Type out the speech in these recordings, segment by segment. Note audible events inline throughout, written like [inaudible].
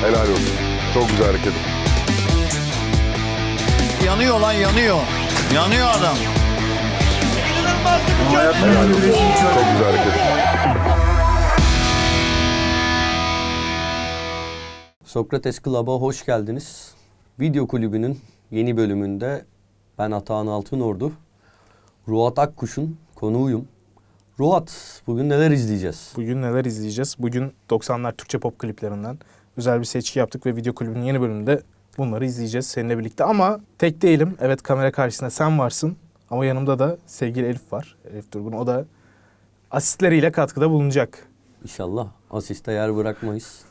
Helal olsun. Çok güzel hareket. Yanıyor lan yanıyor. Yanıyor adam. Helal olsun. Çok güzel hareket. Sokrates Club'a hoş geldiniz. Video kulübünün yeni bölümünde ben Atahan Altınordu. Ruhat Akkuş'un konuğuyum. Ruhat, bugün neler izleyeceğiz? Bugün neler izleyeceğiz? Bugün 90'lar Türkçe pop kliplerinden özel bir seçki yaptık ve video kulübünün yeni bölümünde bunları izleyeceğiz seninle birlikte. Ama tek değilim. Evet kamera karşısında sen varsın. Ama yanımda da sevgili Elif var. Elif Durgun. O da asistleriyle katkıda bulunacak. İnşallah asiste yer bırakmayız.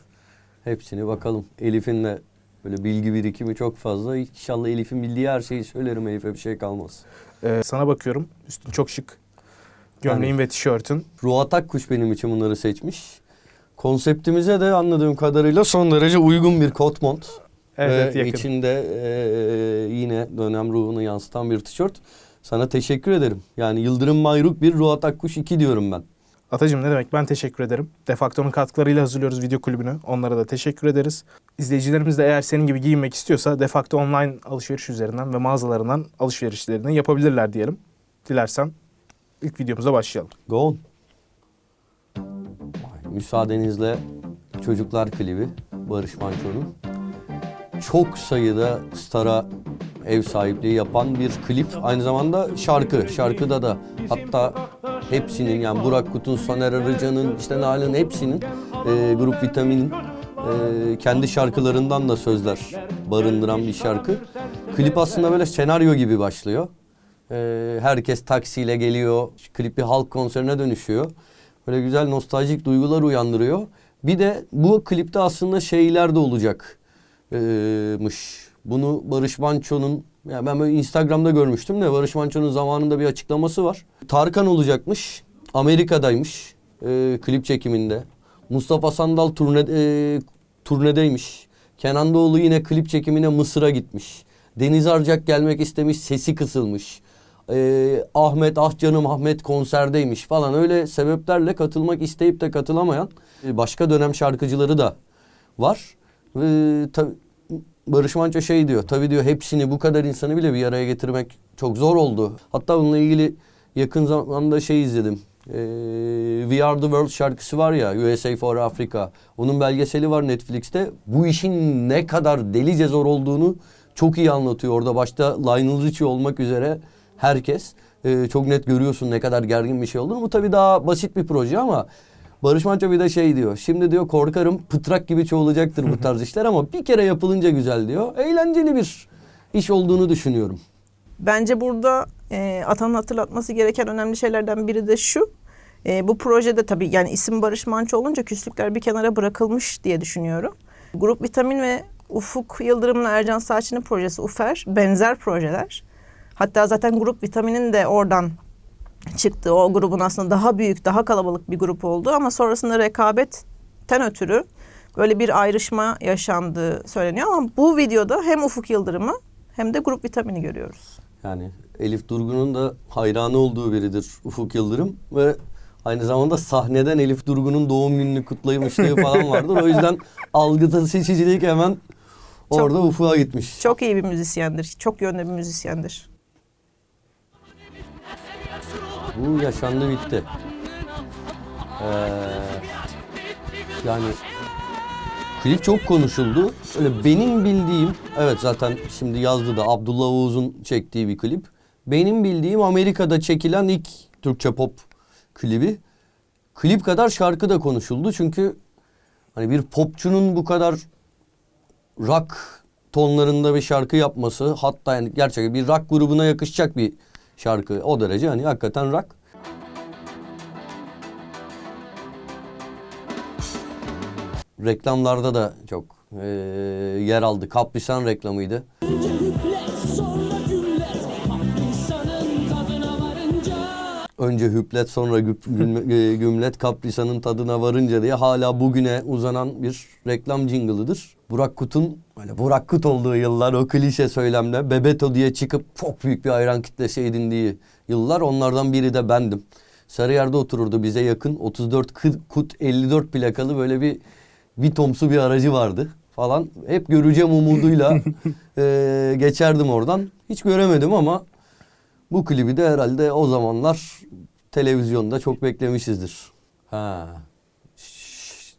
Hepsini bakalım. Elif'in de böyle bilgi birikimi çok fazla. İnşallah Elif'in bildiği her şeyi söylerim. Elif'e bir şey kalmaz. Ee, sana bakıyorum. Üstün çok şık. Gömleğin ve tişörtün. Ruhat Akkuş benim için bunları seçmiş. Konseptimize de anladığım kadarıyla son derece uygun bir kot mont. Evet, Ve içinde eee, yine dönem ruhunu yansıtan bir tişört. Sana teşekkür ederim. Yani Yıldırım Mayruk bir Ruhat Akkuş 2 diyorum ben. Atacığım ne demek ben teşekkür ederim. Defakto'nun katkılarıyla hazırlıyoruz video kulübünü. Onlara da teşekkür ederiz. İzleyicilerimiz de eğer senin gibi giyinmek istiyorsa Defakto online alışveriş üzerinden ve mağazalarından alışverişlerini yapabilirler diyelim. Dilersen ilk videomuza başlayalım. Go on. Müsaadenizle çocuklar klibi Barış Manço'nun. Çok sayıda stara ev sahipliği yapan bir klip. Aynı zamanda şarkı. Şarkıda da hatta hepsinin yani Burak Kut'un, Soner Arıcan'ın, işte Nalan'ın hepsinin e, Grup Vitamin'in e, kendi şarkılarından da sözler barındıran bir şarkı. Klip aslında böyle senaryo gibi başlıyor. Ee, herkes taksiyle geliyor. Klip bir halk konserine dönüşüyor. Böyle güzel nostaljik duygular uyandırıyor. Bir de bu klipte aslında şeyler de olacakmış. Bunu Barış Manço'nun ya ben böyle Instagram'da görmüştüm de Barış Manço'nun zamanında bir açıklaması var. Tarkan olacakmış. Amerika'daymış. e, klip çekiminde. Mustafa Sandal turne, e, turnedeymiş. Kenan Doğulu yine klip çekimine Mısır'a gitmiş. Deniz Arcak gelmek istemiş, sesi kısılmış. Ee, Ahmet ah canım Ahmet konserdeymiş falan öyle sebeplerle katılmak isteyip de katılamayan e, başka dönem şarkıcıları da var. Ve tabii Barış Manço şey diyor. Tabii diyor hepsini bu kadar insanı bile bir araya getirmek çok zor oldu. Hatta bununla ilgili yakın zamanda şey izledim. Ee, We Are The World şarkısı var ya USA for Africa. Onun belgeseli var Netflix'te. Bu işin ne kadar delice zor olduğunu çok iyi anlatıyor orada. Başta Lionel Richie olmak üzere herkes. Ee, çok net görüyorsun ne kadar gergin bir şey olduğunu. Bu tabii daha basit bir proje ama Barış Manço bir de şey diyor. Şimdi diyor korkarım pıtrak gibi çoğalacaktır bu tarz [laughs] işler ama bir kere yapılınca güzel diyor. Eğlenceli bir iş olduğunu düşünüyorum. Bence burada e, Atan'ın hatırlatması gereken önemli şeylerden biri de şu. E, bu projede tabii yani isim Barış Manço olunca küslükler bir kenara bırakılmış diye düşünüyorum. Grup Vitamin ve Ufuk Yıldırım'la Ercan Saatçı'nın projesi UFER benzer projeler. Hatta zaten Grup Vitamin'in de oradan çıktı. O grubun aslında daha büyük, daha kalabalık bir grup oldu ama sonrasında rekabetten ötürü böyle bir ayrışma yaşandığı söyleniyor ama bu videoda hem Ufuk Yıldırım'ı hem de Grup Vitamin'i görüyoruz. Yani Elif Durgun'un da hayranı olduğu biridir Ufuk Yıldırım ve aynı zamanda sahneden Elif Durgun'un doğum gününü kutlaymışlığı falan vardır. O yüzden [laughs] algıda seçicilik hemen orada Ufuk'a gitmiş. Çok iyi bir müzisyendir. Çok yönlü bir müzisyendir. Bu yaşandı bitti. Ee, yani klip çok konuşuldu. Öyle benim bildiğim, evet zaten şimdi yazdı da Abdullah Oğuz'un çektiği bir klip. Benim bildiğim Amerika'da çekilen ilk Türkçe pop klibi. Klip kadar şarkı da konuşuldu çünkü hani bir popçunun bu kadar rock tonlarında bir şarkı yapması hatta yani gerçekten bir rock grubuna yakışacak bir şarkı. O derece hani hakikaten rock. Reklamlarda da çok eee, yer aldı. Kaprisan reklamıydı. Önce hüplet sonra güp- e, gümlet Kaprisan'ın tadına varınca diye hala bugüne uzanan bir reklam jingle'ıdır. Burak Kut'un böyle Burak Kut olduğu yıllar o klişe söylemle Bebeto diye çıkıp çok büyük bir hayran kitlesi edindiği yıllar onlardan biri de bendim. Sarıyer'de otururdu bize yakın 34 Kut 54 plakalı böyle bir Vitomsu bir aracı vardı falan hep göreceğim umuduyla [laughs] e, geçerdim oradan. Hiç göremedim ama bu klibi de herhalde o zamanlar televizyonda çok beklemişizdir. Ha. Şşş.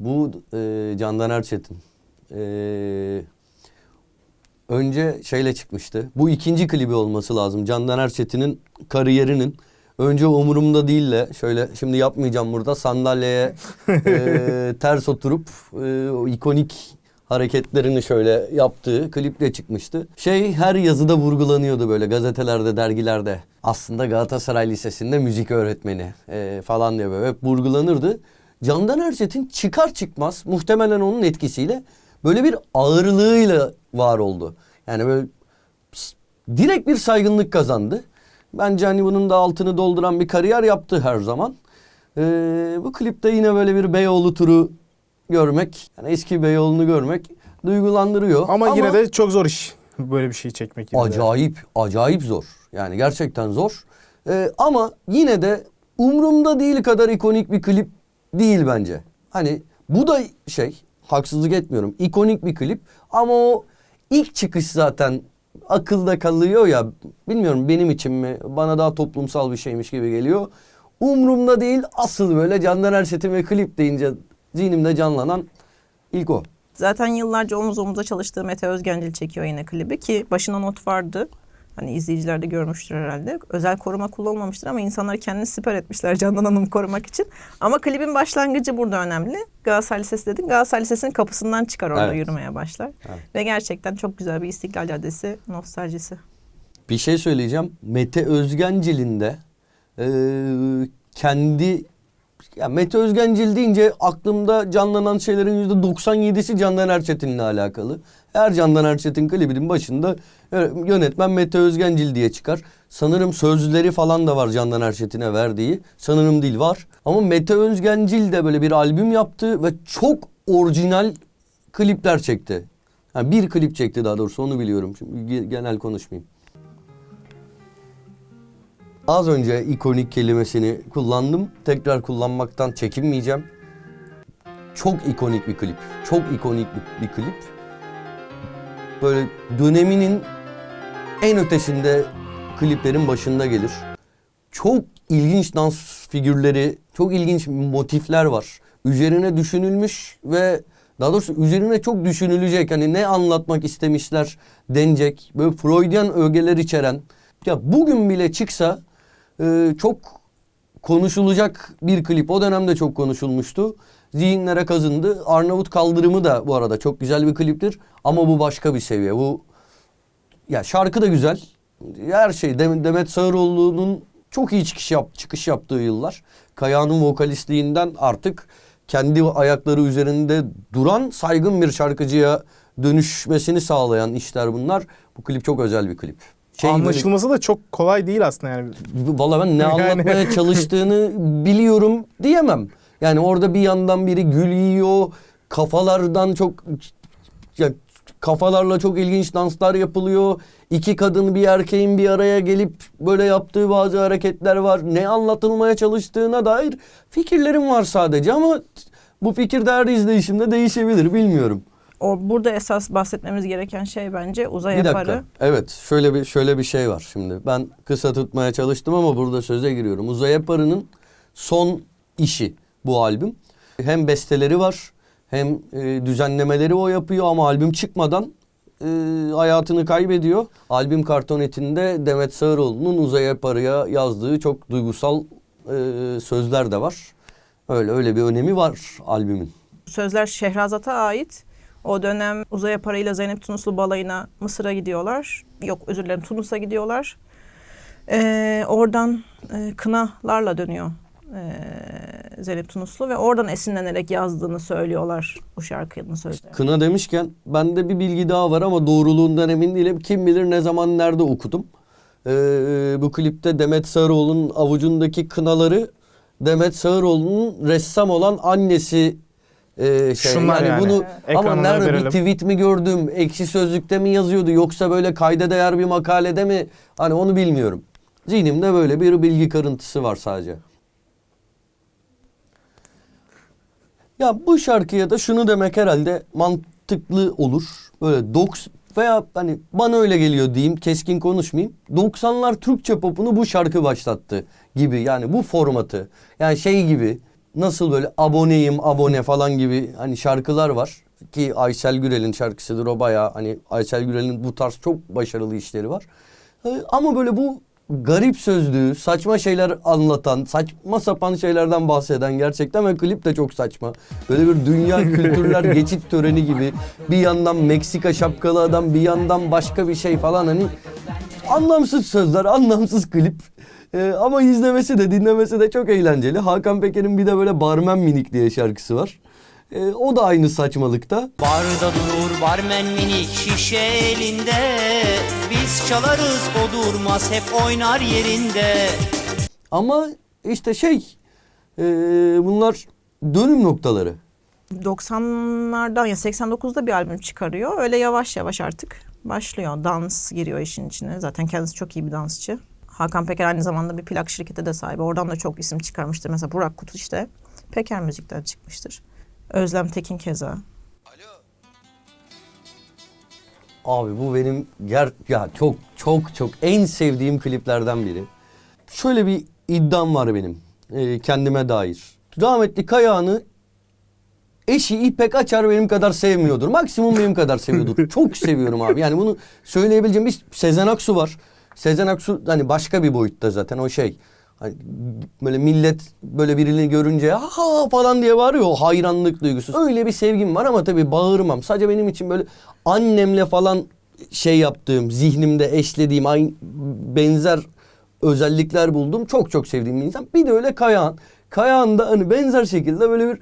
Bu e, Candan Erçetin. E, önce şeyle çıkmıştı. Bu ikinci klibi olması lazım. Candan Erçetin'in kariyerinin. Önce umurumda değille şöyle şimdi yapmayacağım burada sandalyeye e, [laughs] ters oturup e, o ikonik hareketlerini şöyle yaptığı kliple çıkmıştı. Şey her yazıda vurgulanıyordu böyle gazetelerde, dergilerde. Aslında Galatasaray Lisesi'nde müzik öğretmeni e, falan diye böyle hep vurgulanırdı. Candan Erçetin çıkar çıkmaz muhtemelen onun etkisiyle böyle bir ağırlığıyla var oldu. Yani böyle direkt bir saygınlık kazandı. Bence hani bunun da altını dolduran bir kariyer yaptı her zaman. Ee, bu klipte yine böyle bir Beyoğlu turu görmek, yani eski Beyoğlu'nu görmek duygulandırıyor. Ama, yine de çok zor iş böyle bir şey çekmek. yine de. acayip, acayip zor. Yani gerçekten zor. Ee, ama yine de umrumda değil kadar ikonik bir klip değil bence. Hani bu da şey, haksızlık etmiyorum. ikonik bir klip ama o ilk çıkış zaten akılda kalıyor ya. Bilmiyorum benim için mi? Bana daha toplumsal bir şeymiş gibi geliyor. Umrumda değil asıl böyle Candan Erçetin ve klip deyince zihnimde canlanan ilk o. Zaten yıllarca omuz omuza çalıştığı Mete Özgencil çekiyor yine klibi ki başına not vardı. Hani izleyiciler de görmüştür herhalde. Özel koruma kullanılmamıştır ama insanlar kendini siper etmişler Candan Hanım'ı korumak için. Ama klibin başlangıcı burada önemli. Galatasaray Lisesi dedin. Galatasaray Lisesi'nin kapısından çıkar orada Evet. yürümeye başlar. Ve gerçekten çok güzel bir İstiklal Caddesi nostaljisi. Bir şey söyleyeceğim. Mete Özgencil'in de eee, kendi ya Mete Özgencil deyince aklımda canlanan şeylerin yüzde 97'si Candan Erçetin'le alakalı. Her Candan Erçetin klibinin başında yönetmen Mete Özgencil diye çıkar. Sanırım sözleri falan da var Candan Erçetin'e verdiği. Sanırım değil var. Ama Mete Özgencil de böyle bir albüm yaptı ve çok orijinal klipler çekti. Yani bir klip çekti daha doğrusu onu biliyorum. Şimdi ge- genel konuşmayayım. Az önce ikonik kelimesini kullandım. Tekrar kullanmaktan çekinmeyeceğim. Çok ikonik bir klip. Çok ikonik bir, klip. Böyle döneminin en ötesinde kliplerin başında gelir. Çok ilginç dans figürleri, çok ilginç motifler var. Üzerine düşünülmüş ve daha doğrusu üzerine çok düşünülecek. Hani ne anlatmak istemişler denecek. Böyle Freudian ögeler içeren. Ya bugün bile çıksa e, çok konuşulacak bir klip. O dönemde çok konuşulmuştu. Zihinlere kazındı. Arnavut Kaldırımı da bu arada çok güzel bir kliptir. Ama bu başka bir seviye. Bu ya şarkı da güzel. Her şey Dem- Demet Sağıroğlu'nun çok iyi çıkış yap çıkış yaptığı yıllar. Kaya'nın vokalistliğinden artık kendi ayakları üzerinde duran saygın bir şarkıcıya dönüşmesini sağlayan işler bunlar. Bu klip çok özel bir klip. Şey Anlaşılması da çok kolay değil aslında yani. Valla ben ne Yani- anlatmaya [laughs] çalıştığını biliyorum diyemem. Yani orada bir yandan biri gül yiyor. Kafalardan çok ya kafalarla çok ilginç danslar yapılıyor. İki kadın bir erkeğin bir araya gelip böyle yaptığı bazı hareketler var. Ne anlatılmaya çalıştığına dair fikirlerim var sadece ama bu fikir de her izleyişimde değişebilir bilmiyorum. O burada esas bahsetmemiz gereken şey bence Uzay Bir dakika. Yaparı. Evet, şöyle bir şöyle bir şey var şimdi. Ben kısa tutmaya çalıştım ama burada söze giriyorum. Uzay Yaparı'nın son işi bu albüm. Hem besteleri var, hem e, düzenlemeleri o yapıyor ama albüm çıkmadan e, hayatını kaybediyor. Albüm kartonetinde Demet Sağıroğlu'nun Uzay Yaparı'ya yazdığı çok duygusal e, sözler de var. Öyle öyle bir önemi var albümün. Sözler Şehrazat'a ait. O dönem Uzay Aparı'yla Zeynep Tunuslu balayına Mısır'a gidiyorlar. Yok özür dilerim Tunus'a gidiyorlar. Ee, oradan e, kınalarla dönüyor e, Zeynep Tunuslu ve oradan esinlenerek yazdığını söylüyorlar bu şarkının sözleri. Kına demişken bende bir bilgi daha var ama doğruluğundan emin değilim. Kim bilir ne zaman nerede okudum. Ee, bu klipte Demet Sağıroğlu'nun avucundaki kınaları Demet Sağıroğlu'nun ressam olan annesi e, şey, Şunlar yani. bunu ama Ekranlara nerede verelim. bir tweet mi gördüm, ekşi sözlükte mi yazıyordu yoksa böyle kayda değer bir makalede mi? Hani onu bilmiyorum. Zihnimde böyle bir bilgi kırıntısı var sadece. Ya bu şarkıya da şunu demek herhalde mantıklı mantıklı olur. Böyle 90 veya hani bana öyle geliyor diyeyim keskin konuşmayayım. 90'lar Türkçe popunu bu şarkı başlattı gibi yani bu formatı. Yani şey gibi nasıl böyle aboneyim abone falan gibi hani şarkılar var ki Aysel Gürel'in şarkısıdır o bayağı hani Aysel Gürel'in bu tarz çok başarılı işleri var. Ee, Ama böyle bu garip sözlü, saçma şeyler anlatan, saçma sapan şeylerden bahseden gerçekten ve klip de çok saçma. Böyle bir dünya [laughs] kültürler geçit töreni gibi bir yandan Meksika şapkalı adam bir yandan başka bir şey falan hani anlamsız sözler, anlamsız klip. Ee, ama izlemesi de dinlemesi de çok eğlenceli. Hakan Peker'in bir de böyle Barmen Minik diye şarkısı var. Ee, o da aynı saçmalıkta. Barda durur barmen minik şişe elinde Biz çalarız o durmaz hep oynar yerinde Ama işte şey e, bunlar dönüm noktaları. 90'lardan ya 89'da bir albüm çıkarıyor. Öyle yavaş yavaş artık başlıyor. Dans giriyor işin içine. Zaten kendisi çok iyi bir dansçı. Hakan Peker aynı zamanda bir plak şirketi de sahibi. Oradan da çok isim çıkarmıştır. Mesela Burak Kut işte Peker Müzik'ten çıkmıştır. Özlem Tekin keza. Abi bu benim ger ya çok çok çok en sevdiğim kliplerden biri. Şöyle bir iddiam var benim e, kendime dair. Rahmetli Kayağan'ı eşi İpek Açar benim kadar sevmiyordur. Maksimum benim kadar seviyordur. [laughs] çok seviyorum abi. Yani bunu söyleyebileceğim bir Sezen Aksu var. Sezen Aksu hani başka bir boyutta zaten o şey. Hani böyle millet böyle birini görünce ha falan diye bağırıyor o hayranlık duygusu. Öyle bir sevgim var ama tabii bağırmam. Sadece benim için böyle annemle falan şey yaptığım, zihnimde eşlediğim aynı benzer özellikler buldum. Çok çok sevdiğim bir insan. Bir de öyle Kayağan. Kayağan da hani benzer şekilde böyle bir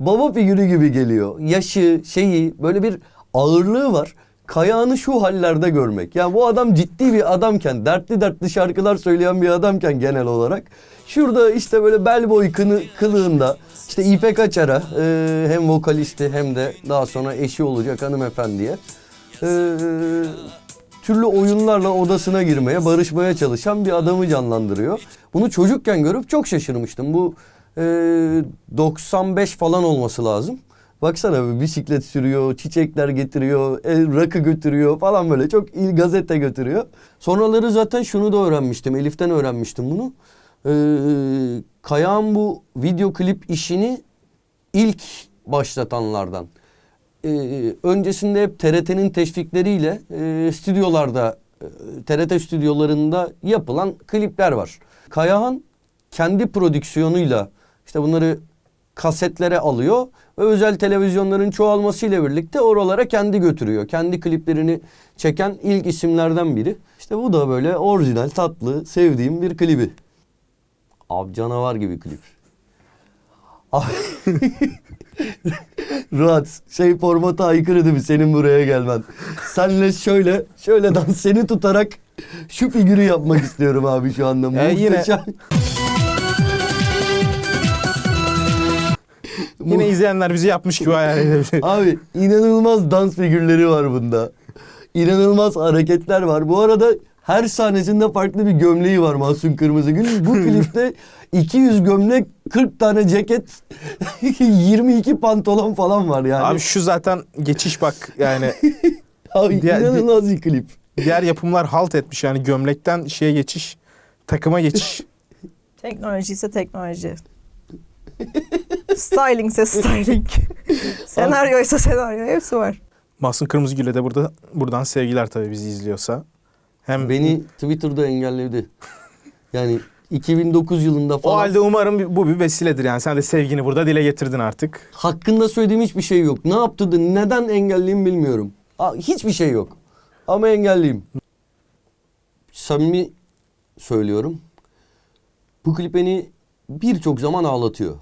baba figürü gibi geliyor. Yaşı, şeyi böyle bir ağırlığı var. Kayağını şu hallerde görmek. Yani bu adam ciddi bir adamken, dertli dertli şarkılar söyleyen bir adamken genel olarak. Şurada işte böyle bel boy kını, kılığında işte İpek Açar'a e, hem vokalisti hem de daha sonra eşi olacak hanımefendiye e, türlü oyunlarla odasına girmeye, barışmaya çalışan bir adamı canlandırıyor. Bunu çocukken görüp çok şaşırmıştım. Bu e, 95 falan olması lazım. Baksana bisiklet sürüyor, çiçekler getiriyor, el, rakı götürüyor falan böyle çok il gazete götürüyor. Sonraları zaten şunu da öğrenmiştim, Elif'ten öğrenmiştim bunu. Ee, Kayağan bu video klip işini ilk başlatanlardan. Ee, öncesinde hep TRT'nin teşvikleriyle e, stüdyolarda, e, TRT stüdyolarında yapılan klipler var. Kayahan kendi prodüksiyonuyla işte bunları kasetlere alıyor ve özel televizyonların çoğalmasıyla birlikte oralara kendi götürüyor. Kendi kliplerini çeken ilk isimlerden biri. İşte bu da böyle orijinal, tatlı, sevdiğim bir klibi. Abi canavar gibi klip. Abi [laughs] şey formata aykırı değil mi senin buraya gelmen? Senle şöyle şöyle dans seni tutarak şu figürü yapmak istiyorum abi şu anda. E, yine- Yine izleyenler bizi yapmış gibi hayal edebilir. [laughs] Abi inanılmaz dans figürleri var bunda. İnanılmaz hareketler var. Bu arada her sahnesinde farklı bir gömleği var Mahsun Kırmızıgül. Bu [laughs] klipte 200 gömlek, 40 tane ceket, [laughs] 22 pantolon falan var yani. Abi şu zaten geçiş bak yani Abi diğer- inanılmaz bir klip. diğer yapımlar halt etmiş yani gömlekten şeye geçiş, takıma geçiş. Teknoloji ise teknoloji. Styling ise styling. [laughs] senaryo ise senaryo. Hepsi var. Mahsun Kırmızıgül'e de burada buradan sevgiler tabii bizi izliyorsa. Hem Beni Twitter'da engelledi. Yani 2009 yılında o falan halde umarım bu bir vesiledir yani. Sen de sevgini burada dile getirdin artık. hakkında söylediğim hiçbir şey yok. Ne yaptı da neden engelliyim bilmiyorum. Aa, hiçbir şey yok. Ama engelliyim. Samimi söylüyorum. Bu klip beni birçok zaman ağlatıyor.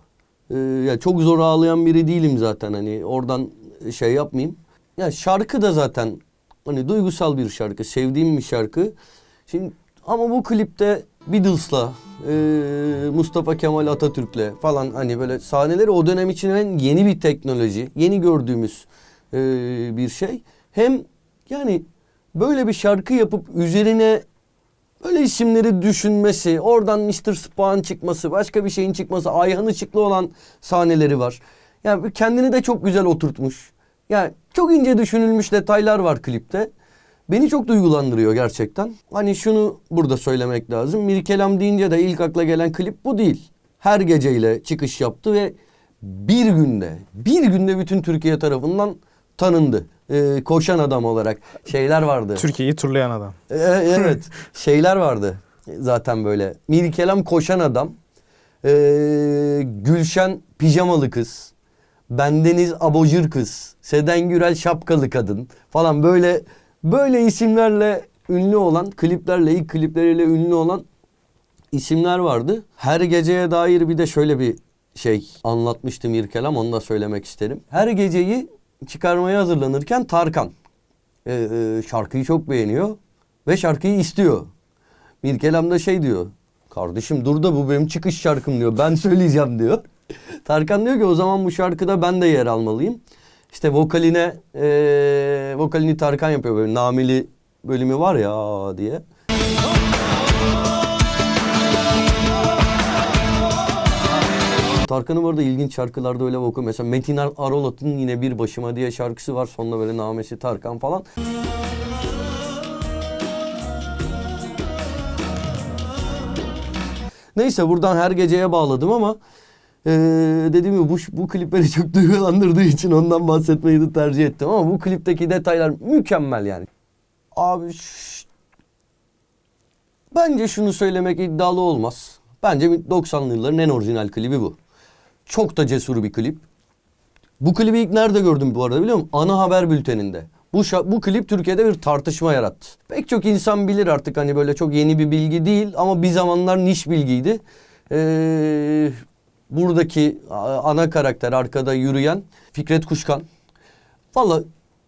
Ee, ya çok zor ağlayan biri değilim zaten hani oradan şey yapmayayım. Ya şarkı da zaten hani duygusal bir şarkı, sevdiğim bir şarkı. Şimdi ama bu klipte Beatles'la, e, Mustafa Kemal Atatürk'le falan hani böyle sahneleri o dönem için hem yeni bir teknoloji, yeni gördüğümüz e, bir şey. Hem yani böyle bir şarkı yapıp üzerine Böyle isimleri düşünmesi, oradan Mr. Spawn çıkması, başka bir şeyin çıkması, Ayhan Işıklı olan sahneleri var. Yani kendini de çok güzel oturtmuş. Yani çok ince düşünülmüş detaylar var klipte. Beni çok duygulandırıyor gerçekten. Hani şunu burada söylemek lazım. Mirkelam deyince de ilk akla gelen klip bu değil. Her geceyle çıkış yaptı ve bir günde, bir günde bütün Türkiye tarafından tanındı. Ee, koşan adam olarak şeyler vardı. Türkiye'yi turlayan adam. Ee, evet. [laughs] şeyler vardı zaten böyle. Mirkelam koşan adam. Ee, Gülşen pijamalı kız. Bendeniz abojur kız. Seden Gürel şapkalı kadın falan böyle böyle isimlerle ünlü olan kliplerle ilk klipleriyle ünlü olan isimler vardı. Her geceye dair bir de şöyle bir şey anlatmıştım Mirkelam onu da söylemek isterim. Her geceyi çıkarmaya hazırlanırken Tarkan e, e, şarkıyı çok beğeniyor ve şarkıyı istiyor. Mirkelam da şey diyor. Kardeşim dur da bu benim çıkış şarkım diyor. Ben söyleyeceğim diyor. [laughs] Tarkan diyor ki o zaman bu şarkıda ben de yer almalıyım. İşte vokaline e, vokalini Tarkan yapıyor böyle nameli bölümü var ya diye. Tarkan'ın arada ilginç şarkılarda öyle vokal. Mesela Metin Ar- Arolat'ın yine Bir Başıma diye şarkısı var. Sonunda böyle namesi Tarkan falan. Neyse buradan her geceye bağladım ama eee dediğim gibi bu, bu klip beni [laughs] çok duygulandırdığı için ondan bahsetmeyi de tercih ettim. Ama bu klipteki detaylar mükemmel yani. Abi bence şunu söylemek iddialı olmaz. Bence 90'lı yılların en orijinal klibi bu. Çok da cesur bir klip. Bu klibi ilk nerede gördüm bu arada biliyor musun? Ana haber bülteninde. Bu, bu klip Türkiye'de bir tartışma yarattı. Pek çok insan bilir artık hani böyle çok yeni bir bilgi değil ama bir zamanlar niş bilgiydi. Ee, buradaki ana karakter arkada yürüyen Fikret Kuşkan. Valla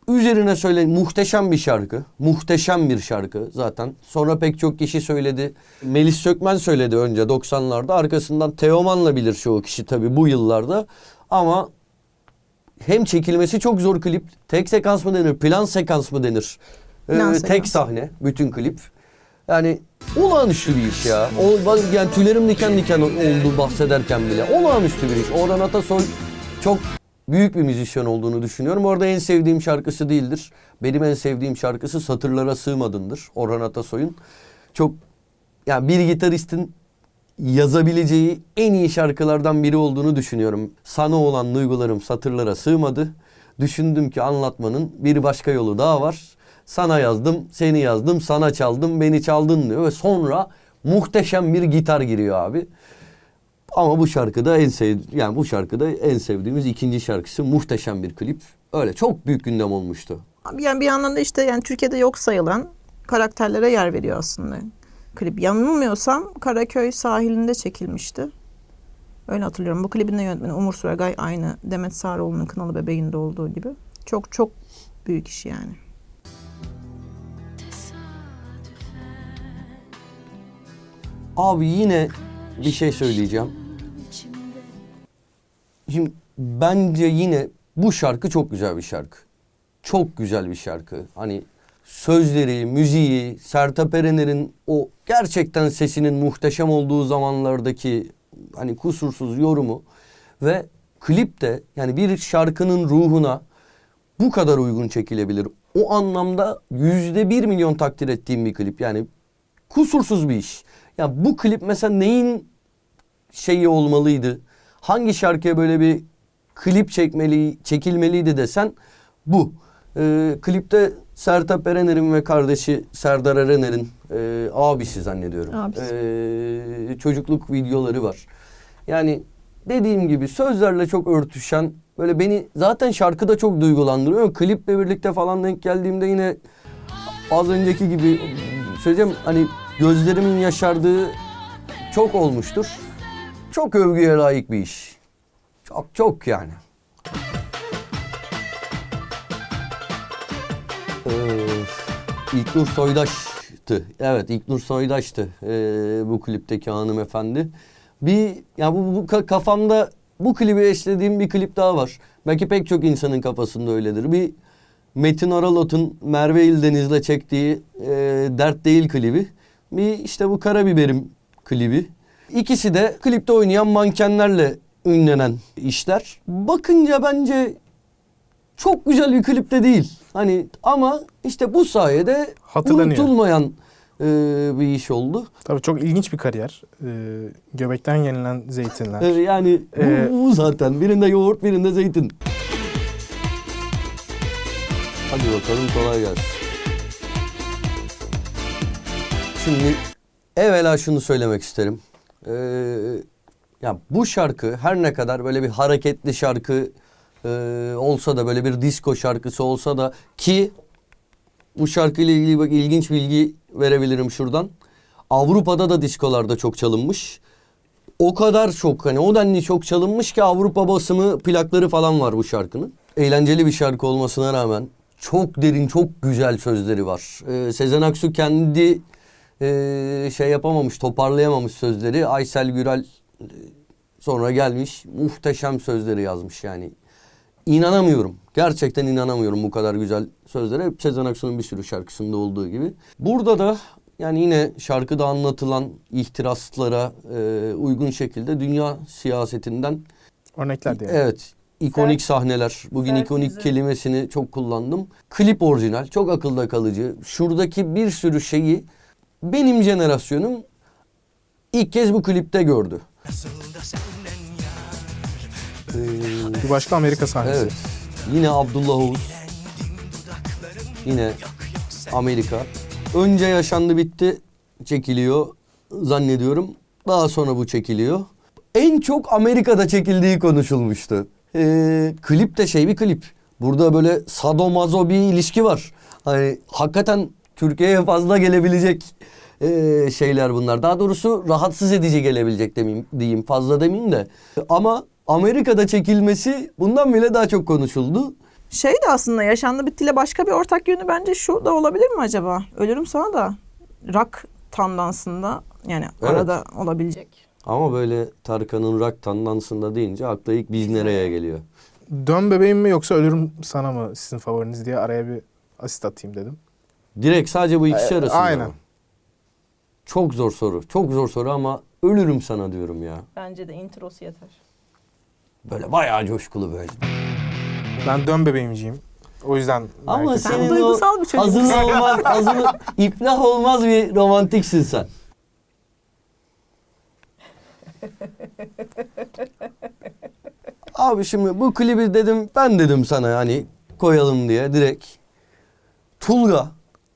üzerine söyle muhteşem bir şarkı. Muhteşem bir şarkı zaten. Sonra pek çok kişi söyledi. Melis Sökmen söyledi önce 90'larda. Arkasından Teoman'la bilir çoğu kişi tabii bu yıllarda. Ama hem çekilmesi çok zor klip. Tek sekans mı denir, plan sekans mı denir? Plan Ee, sekans. tek sahne, bütün klip. Yani olağanüstü bir iş ya. O, yani tüylerim diken diken oldu bahsederken bile. Olağanüstü bir iş. Orhan Atasoy çok büyük bir müzisyen olduğunu düşünüyorum. Orada en sevdiğim şarkısı değildir. Benim en sevdiğim şarkısı Satırlara Sığmadındır. Orhan Atasoy'un. Çok yani bir gitaristin yazabileceği en iyi şarkılardan biri olduğunu düşünüyorum. Sana olan duygularım satırlara sığmadı. Düşündüm ki anlatmanın bir başka yolu daha var. Sana yazdım, seni yazdım, sana çaldım, beni çaldın diyor ve sonra muhteşem bir gitar giriyor abi. Ama bu şarkıda en sev yani bu şarkıda en sevdiğimiz ikinci şarkısı muhteşem bir klip. Öyle çok büyük gündem olmuştu. Yani bir yandan da işte yani Türkiye'de yok sayılan karakterlere yer veriyor aslında. Klip yanılmıyorsam Karaköy sahilinde çekilmişti. Öyle hatırlıyorum. Bu klibin de yönetmeni Umur Suragay aynı Demet Sarıoğlu'nun Kınalı Bebeği'nde olduğu gibi. Çok çok büyük iş yani. Abi yine bir şey söyleyeceğim. Şimdi bence yine bu şarkı çok güzel bir şarkı. Çok güzel bir şarkı. Hani sözleri, müziği, Sertab Erener'in o gerçekten sesinin muhteşem olduğu zamanlardaki hani kusursuz yorumu ve klip de yani bir şarkının ruhuna bu kadar uygun çekilebilir. O anlamda yüzde bir milyon takdir ettiğim bir klip. Yani kusursuz bir iş. Ya bu klip mesela neyin şeyi olmalıydı? Hangi şarkıya böyle bir klip çekmeli, çekilmeliydi desen bu. Ee, klipte Sertab Erener'in ve kardeşi Serdar Erener'in e, abisi zannediyorum. Abisi. Ee, çocukluk videoları var. Yani dediğim gibi sözlerle çok örtüşen böyle beni zaten şarkıda çok duygulandırıyor. Kliple birlikte falan denk geldiğimde yine az önceki gibi söyleyeceğim hani gözlerimin yaşardığı çok olmuştur. Çok övgüye layık bir iş. Çok çok yani. Ee, İlknur Soydaş'tı. Evet İlknur Soydaş'tı ee, bu klipteki hanımefendi. Bir ya bu, bu ka- kafamda bu klibi eşlediğim bir klip daha var. Belki pek çok insanın kafasında öyledir. Bir Metin Aralot'un Merve İldeniz'le çektiği e, Dert Değil klibi. Bir işte bu Karabiberim klibi. İkisi de klipte oynayan mankenlerle ünlenen işler. Bakınca bence çok güzel bir klip de değil. Hani ama işte bu sayede unutulmayan e, bir iş oldu. Tabii çok ilginç bir kariyer. Ee, göbekten yenilen zeytinler. E, yani bu- Ee, bu, zaten. Birinde yoğurt, birinde zeytin. Hadi bakalım kolay gelsin. Şimdi evvela şunu söylemek isterim. Ee, ya bu şarkı her ne kadar böyle bir hareketli şarkı e, olsa da böyle bir disco şarkısı olsa da ki bu şarkıyla ilgili bak ilginç bilgi verebilirim şuradan. Avrupa'da da diskolarda çok çalınmış. O kadar çok hani o denli çok çalınmış ki Avrupa basımı plakları falan var bu şarkının. Eğlenceli bir şarkı olmasına rağmen çok derin, çok güzel sözleri var. Ee, Sezen Aksu kendi e, şey yapamamış, toparlayamamış sözleri. Aysel Gürel e, sonra gelmiş muhteşem sözleri yazmış yani. İnanamıyorum. Gerçekten inanamıyorum bu kadar güzel sözlere. Hep Sezen Aksu'nun bir sürü şarkısında olduğu gibi. Burada da yani yine şarkıda anlatılan ihtiraslara e, uygun şekilde dünya siyasetinden Örnekler diye. evet ikonik Sert- sahneler. Bugün sert ikonik yüzü. kelimesini çok kullandım. Klip orijinal, çok akılda kalıcı. Şuradaki bir sürü şeyi benim jenerasyonum ilk kez bu klipte gördü. Ee, Bir başka Amerika sahnesi. Evet. Yine Abdullah Oğuz. Yine Amerika. Önce yaşandı bitti çekiliyor zannediyorum. Daha sonra bu çekiliyor. En çok Amerika'da çekildiği konuşulmuştu. Ee, klip de şey bir klip. Burada böyle sadomazo bir ilişki var. Hani hakikaten Türkiye'ye fazla gelebilecek ee, şeyler bunlar. Daha doğrusu rahatsız edici gelebilecek demeyeyim, diyeyim fazla demeyeyim de. Ama Amerika'da çekilmesi bundan bile daha çok konuşuldu. Şey de aslında yaşandı bittiyle başka bir ortak yönü bence şu da olabilir mi acaba? Ölürüm sana da rock tandansında yani Evet. arada olabilecek. Ama böyle Tarkan'ın rock tandansında deyince akla ilk biz nereye geliyor? Dön bebeğim mi yoksa ölürüm sana mı sizin favoriniz diye araya bir asit atayım dedim. Direkt sadece bu ikisi arasında aynen. mı? Çok zor soru. Çok zor soru ama ölürüm sana diyorum ya. Bence de introsu yeter. Böyle bayağı coşkulu böyle. Ben dön bebeğimciyim. O yüzden Ama belki- senin o duygusal bir çocuksun. hazın olmaz, [laughs] hazın, iflah olmaz bir romantiksin sen. Abi şimdi bu klibi dedim ben dedim sana hani koyalım diye direkt. Tulga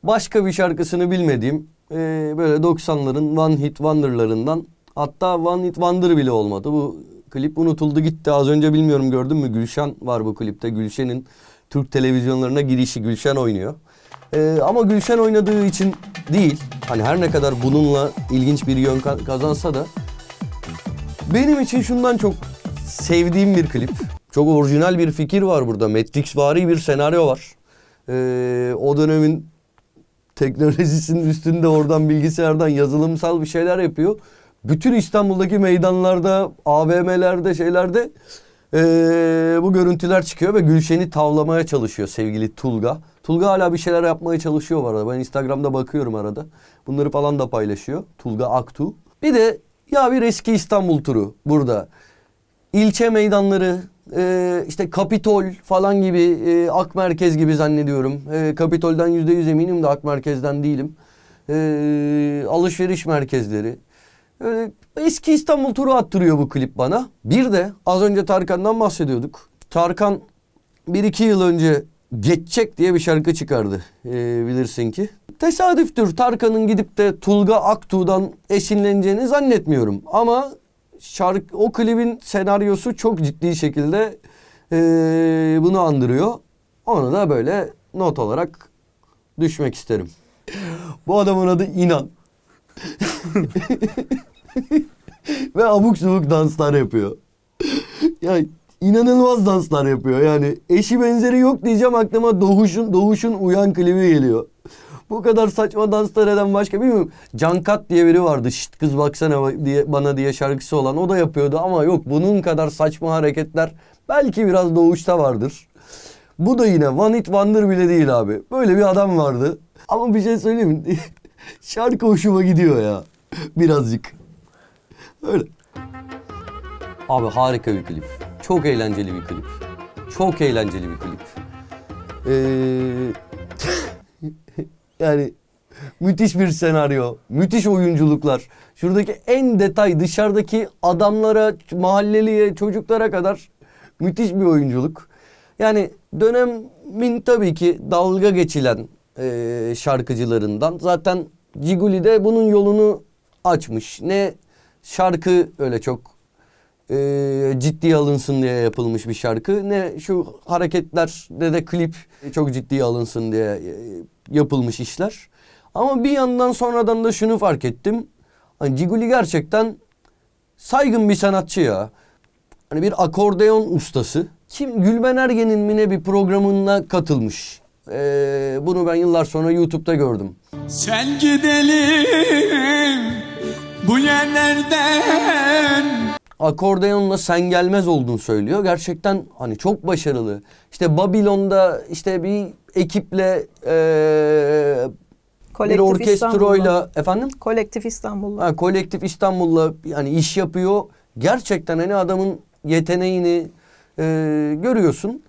başka bir şarkısını bilmediğim e, böyle 90'ların One Hit Wonder'larından hatta One Hit Wonder bile olmadı. Bu klip unutuldu gitti. Az önce bilmiyorum gördün mü Gülşen var bu klipte. Gülşen'in Türk televizyonlarına girişi Gülşen oynuyor. E, ama Gülşen oynadığı için değil. Hani her ne kadar bununla ilginç bir yön ka- kazansa da benim için şundan çok sevdiğim bir klip. Çok orijinal bir fikir var burada. Matrixvari bir senaryo var. Ee, o dönemin teknolojisinin üstünde oradan bilgisayardan yazılımsal bir şeyler yapıyor. Bütün İstanbul'daki meydanlarda, AVM'lerde, şeylerde ee, bu görüntüler çıkıyor ve Gülşen'i tavlamaya çalışıyor sevgili Tulga. Tulga hala bir şeyler yapmaya çalışıyor bu arada. Ben Instagram'da bakıyorum arada. Bunları falan da paylaşıyor. Tulga Aktu. Bir de ya bir eski İstanbul turu burada. İlçe meydanları, e, işte Kapitol falan gibi, e, Ak Merkez gibi zannediyorum. E, Kapitol'den yüzde yüz eminim de Ak Merkez'den değilim. E, alışveriş merkezleri. Öyle eski İstanbul turu attırıyor bu klip bana. Bir de az önce Tarkan'dan bahsediyorduk. Tarkan bir iki yıl önce Geçecek diye bir şarkı çıkardı e, bilirsin ki. Tesadüftür Tarkan'ın gidip de Tulga Aktuğ'dan esinleneceğini zannetmiyorum. Ama şarkı, o klibin senaryosu çok ciddi şekilde e, bunu andırıyor. Onu da böyle not olarak düşmek isterim. Bu adamın adı İnan. [laughs] Ve abuk subuk danslar yapıyor. ya inanılmaz danslar yapıyor. Yani eşi benzeri yok diyeceğim aklıma Doğuş'un Doğuş'un Uyan klibi geliyor. Bu kadar saçma danslar eden başka bilmiyorum. Cankat diye biri vardı. Şşt kız baksana diye bana diye şarkısı olan. O da yapıyordu ama yok bunun kadar saçma hareketler belki biraz Doğuş'ta vardır. Bu da yine One Hit Wonder bile değil abi. Böyle bir adam vardı. Ama bir şey söyleyeyim mi? [laughs] Şarkı hoşuma gidiyor ya. Birazcık. Öyle. Abi harika bir klip. Çok eğlenceli bir klip. Çok eğlenceli bir klip. Ee, [laughs] yani müthiş bir senaryo, müthiş oyunculuklar. Şuradaki en detay dışarıdaki adamlara, mahalleliye, çocuklara kadar müthiş bir oyunculuk. Yani dönemin tabii ki dalga geçilen e, şarkıcılarından. Zaten Ciguli de bunun yolunu açmış. Ne şarkı öyle çok e, ciddiye alınsın diye yapılmış bir şarkı. Ne şu hareketler ne de klip çok ciddiye alınsın diye e, yapılmış işler. Ama bir yandan sonradan da şunu fark ettim. Hani Ciguli gerçekten saygın bir sanatçı ya. Hani bir akordeon ustası. Kim Gülben Ergen'in mi ne bir programına katılmış. Ee, bunu ben yıllar sonra YouTube'da gördüm. Sen gidelim bu yerlerden akordeonla sen gelmez olduğunu söylüyor. Gerçekten hani çok başarılı. İşte Babilon'da işte bir ekiple eee, bir Kolektif orkestroyla İstanbul'la. efendim Kolektif İstanbul'da. ha, kolektif İstanbul'la yani iş yapıyor. Gerçekten hani adamın yeteneğini eee, görüyorsun.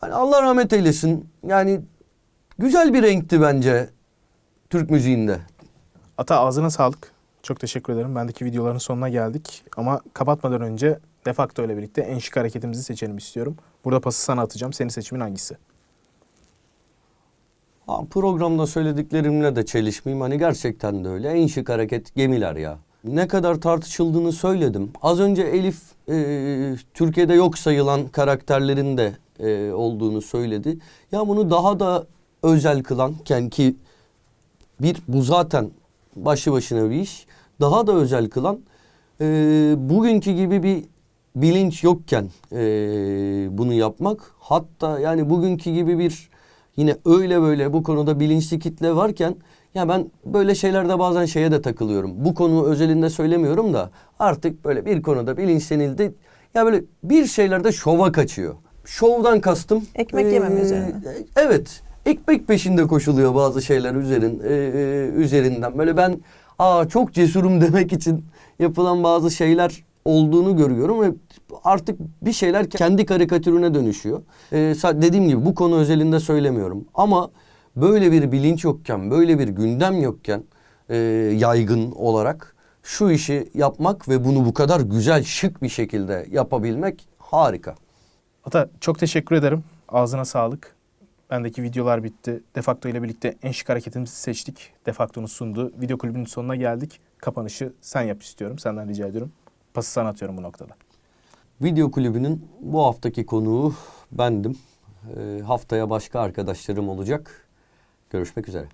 Hani Allah rahmet eylesin. Yani güzel bir renkti bence Türk müziğinde. Ata ağzına sağlık. Çok teşekkür ederim. Bendeki videoların sonuna geldik. Ama kapatmadan önce defakto ile birlikte en şık hareketimizi seçelim istiyorum. Burada pası sana atacağım. Senin seçimin hangisi? Programda söylediklerimle de çelişmeyeyim. Hani gerçekten de öyle. En şık hareket gemiler ya. Ne kadar tartışıldığını söyledim. Az önce Elif e, Türkiye'de yok sayılan karakterlerin de e, olduğunu söyledi. Ya bunu daha da özel kılan yani ki bir bu zaten başlı başına bir iş. Daha da özel kılan e, bugünkü gibi bir bilinç yokken e, bunu yapmak. Hatta yani bugünkü gibi bir yine öyle böyle bu konuda bilinçli kitle varken ya ben böyle şeylerde bazen şeye de takılıyorum. Bu konu özelinde söylemiyorum da artık böyle bir konuda bilinçlenildi. Ya böyle bir şeylerde şova kaçıyor. Şovdan kastım. Ekmek yemem üzerine. Evet. Ekmek peşinde koşuluyor bazı şeyler üzerin e, e, üzerinden. Böyle ben aa çok cesurum [laughs] demek için yapılan bazı şeyler olduğunu görüyorum ve artık bir şeyler kendi karikatürüne dönüşüyor. Ee, dediğim gibi bu konu özelinde söylemiyorum ama böyle bir bilinç yokken, böyle bir gündem yokken e, yaygın olarak şu işi yapmak ve bunu bu kadar güzel, şık bir şekilde yapabilmek harika. Ata çok teşekkür ederim. Ağzına sağlık. Bendeki videolar bitti. Defakto ile birlikte en şık hareketimizi seçtik. Defakto'nun sunduğu video kulübünün sonuna geldik. Kapanışı sen yap istiyorum. Senden rica ediyorum pası sana atıyorum bu noktada. Video kulübünün bu haftaki konuğu bendim. E, haftaya başka arkadaşlarım olacak. Görüşmek üzere.